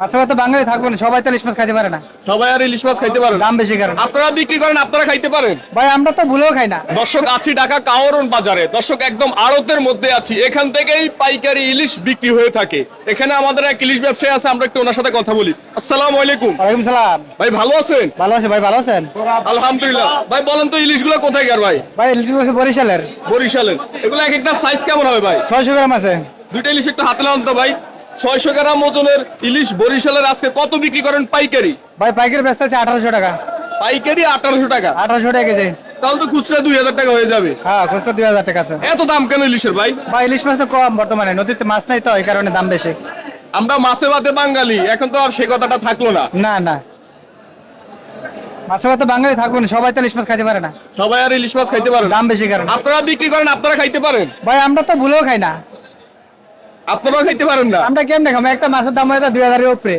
মাছের বাঙালি থাকব না সবাই তো ইলিশ মাছ খাইতে পারে না। সবাই আর ইলিশ মাছ খাইতে পারেন দাম বেশি কারণ। আপনারা বিক্রি করেন আপনারা খাইতে পারেন। ভাই আমরা তো ভুলেও খাই না। দর্শক আছি ঢাকা কাওরন বাজারে। দর্শক একদম আড়তের মধ্যে আছি। এখান থেকেই পাইকারি ইলিশ বিক্রি হয়ে থাকে। এখানে আমাদের এক ইলিশ ব্যবসায়ী আছে আমরা একটু ওনার সাথে কথা বলি। আসসালামু আলাইকুম। ওয়ালাইকুম সালাম। ভাই ভালো আছেন? ভালো আছে ভাই ভালো আছেন? আলহামদুলিল্লাহ। ভাই বলেন তো ইলিশগুলো কোথায় ভাই? ভাই বরিশালের। বরিশালের। এগুলো এক একটা সাইজ কেমন হবে ভাই? ছয়শো গ্রাম আছে। দুইটা ইলিশ একটু হাতে লাগান তো ভাই। ছয়শো গ্রাম ওজনের ইলিশ বরিশালের আজকে কত বিক্রি করেন পাইকারি? ভাই পাইকারি ব্যস্ত আছে আঠারোশো টাকা। পাইকারি আঠারোশো টাকা। আঠারোশো টাকা কেজি। তাহলে তো খুচরা দুই হাজার টাকা হয়ে যাবে। হ্যাঁ খুচরা দুই হাজার টাকা আছে। এত দাম কেন ইলিশের ভাই? ভাই ইলিশ মাছ তো কম বর্তমানে। নদীতে মাছ নাই তো এই কারণে দাম বেশি। আমরা মাছে ভাতে বাঙালি এখন তো আর সে কথাটা থাকল না। না না। মাছের ভাত বাঙালি থাকব না সবাই তো ইলিশ মাছ খাইতে পারে না। সবাই আর ইলিশ মাছ খাইতে পারেন দাম বেশি কারণ। আপনারা বিক্রি করেন আপনারা খাইতে পারেন? ভাই আমরা তো ভুলেও খাই না। আপনারাও খাইতে পারেন না। আমরা কেমনে খাব একটা মাছের দাম হয় দুই হাজারের উপরে।